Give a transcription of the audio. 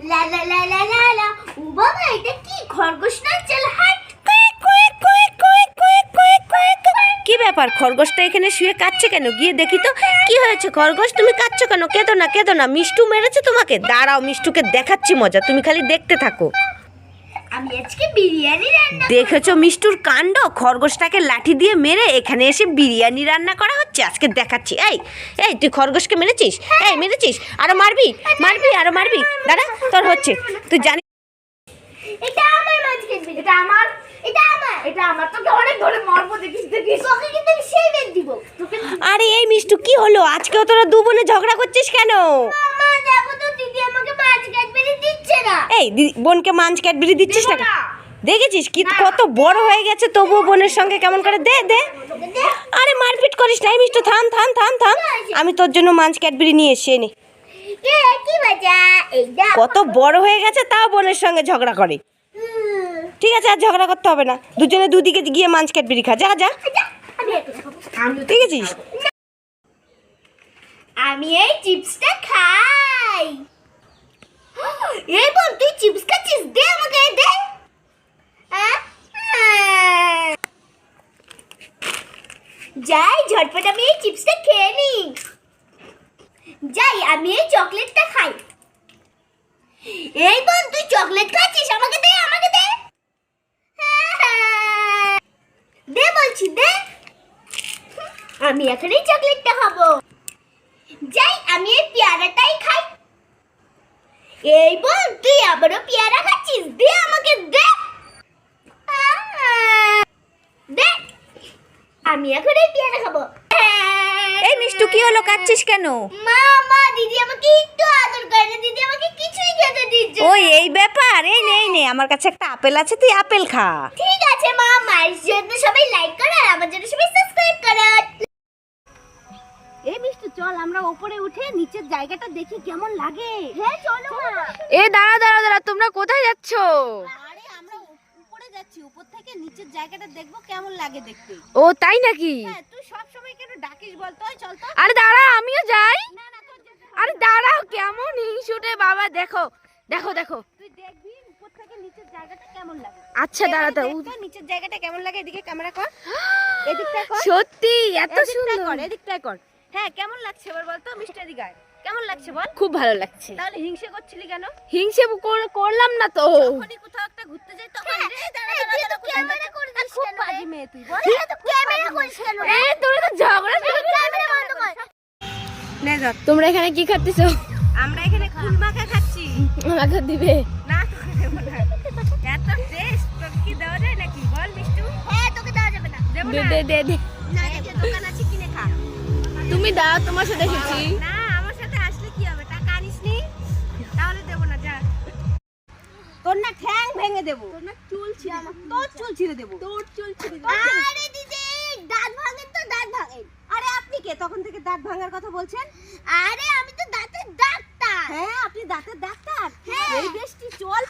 লা লা লা লা লা লা। ও বাবা, এটা কি? খরগোশ না চল ব্যাপার? খরগোশটা এখানে শুয়ে কাচ্ছে কেন? গিয়ে দেখি তো। কি হয়েছে খরগোশ? তুমি কাচ্ছ কেন? কেঁদো না কেঁদো না। মিষ্টু মেরেছে তোমাকে। দাঁড়াও, মিষ্টুকে দেখাচ্ছি মজা। তুমি খালি দেখতে থাকো। আমি আজকে বিরিয়ানি রান্না দেখেছ মিষ্টুর কাণ্ড? খরগোশটাকে লাঠি দিয়ে মেরে এখানে এসে বিরিয়ানি রান্না করা হচ্ছে। আজকে দেখাচ্ছি। এই এই তুই খরগোশকে মেরেছিস? এই মেরেছিস? আরও মারবি? মারবি। আরও মারবি? দাদা তোর হচ্ছে। তুই জানি এটা আমার মাছ এটা আমার? এটা আমার। এটা আমার। তোকে অনেক ধরে মারবো দেখিস দেখিস। তোকে কিন্তু আমি সেই বেদ দিব। আরে এই মিষ্টু কি হলো? আজকেও তোরা দু বোনে ঝগড়া করছিস কেন? মা দেখো তো দিদি আমাকে মাছ দিচ্ছে না। এই বোনকে মাঞ্চ ক্যাডবেরি দিচ্ছিস না। দেখেছিস কি কত বড় হয়ে গেছে তবুও বোনের সঙ্গে কেমন করে দে দে। আরে মারপিট করিস না মিষ্টু থাম থাম থাম থাম। আমি তোর জন্য মাঞ্চ ক্যাডবেরি নিয়ে এসে নে কত বড় হয়ে গেছে তাও বোনের সঙ্গে ঝগড়া করে। ঠিক আছে আর ঝগড়া করতে হবে না। দুজনে দুদিকে গিয়ে মাঞ্চ ক্যাডবেরি খা। যা যা। আচ্ছা, ঠিক আছিস আমি এই চিপসটা খাই। এই বোন তুই চিপস খাচ্ছিস দে আমাকে দে। যাই ঝটপট আমি এই চিপসটা খেয়ে নি যাই আমি এই চকলেটটা খাই এই বোন তুই চকলেট খাচ্ছিস আমাকে দে আমাকে দে দে বলছি দে আমি এখন চকলেটটা খাব যাই আমি এই পেয়ারাটাই খাই এই বল তুই আবারও পেয়ারা খাচ্ছিস? দে আমাকে দে। দে। আমি এখন এই পেয়ারা খাব। এই মিষ্টু কি হলো? কাচ্ছিস কেন? মা মা দিদি আমাকে একটু আদর করে না। দিদি আমাকে কিছুই খেতে দিচ্ছে। ওই এই ব্যাপার এই নে নে। আমার কাছে একটা আপেল আছে তুই আপেল খা। ঠিক আছে মা। মায়ের জন্য সবাই লাইক করো আর আমার জন্য সবাই সাবস্ক্রাইব করো। চল আমরা ওপরে উঠে নিচের জায়গাটা দেখি কেমন লাগে। হ্যাঁ চলো মা। এ দাঁড়া দাঁড়া দাঁড়া তোমরা কোথায় যাচ্ছ? আরে আমরা উপরে যাচ্ছি উপর থেকে নিচের জায়গাটা দেখব কেমন লাগে দেখতে। ও তাই নাকি? হ্যাঁ তুই সব সময় কেন ডাকিস ওই চল তো। আরে দাঁড়া আমিও যাই। আরে দাঁড়াও কেমন হিংসুটে বাবা দেখো দেখো দেখো। তুই দেখবি উপর থেকে নিচের জায়গাটা কেমন লাগে। আচ্ছা দাঁড়া দাঁড়া দেখ তো নিচের জায়গাটা কেমন লাগে এদিকে ক্যামেরা কর। এদিকটা কর। সত্যি এত এদিকটায় সুন্দর। কর এদিকটায় কর। হ্যাঁ কেমন লাগছে এবার বলতো মিষ্টি এদিকে আয়। কেমন লাগছে বল? খুব ভালো লাগছে। তাহলে হিংসে করছিলি কেন? হিংসে করলাম না তো। যখনই কোথাও একটা ঘুরতে যাই তখন ক্যামেরা খুব বাজে মেয়ে তুই বল। ক্যামেরা করিস কেন এ তোমরা তো ঝগড়া ক্যামেরা বন্ধ কর। নে ধর। তোমরা এখানে কি খাচ্ছিছো আমরা এখানে কুল মাখা খাচ্ছি। আমাকে দিবে। না তোকে দেবো না। এত টেস্ট তোকে কি দেওয়া যায় নাকি? বল মিষ্টু। হ্যাঁ তোকে দেওয়া যাবে না। দেবো দে না। দে দে দে না দোকান তুমি দাও তোমার সাথে এসেছি। না আমার সাথে আসলে কি হবে? টাকা আনিস তাহলে দেবো না যা। তোর না ঠ্যাং ভেঙে দেবো। তোর না চুল ছিঁড়ে তোর চুল ছিঁড়ে দেবো। তোর চুল ছিঁড়ে আরে দিদি দাঁত ভাঙেন তো দাঁত ভাঙেন। আরে আপনি কে? তখন থেকে দাঁত ভাঙার কথা বলছেন? আরে আমি তো দাঁতের ডাক্তার। হ্যাঁ আপনি দাঁতের ডাক্তার। হ্যাঁ। এই বৃষ্টি চল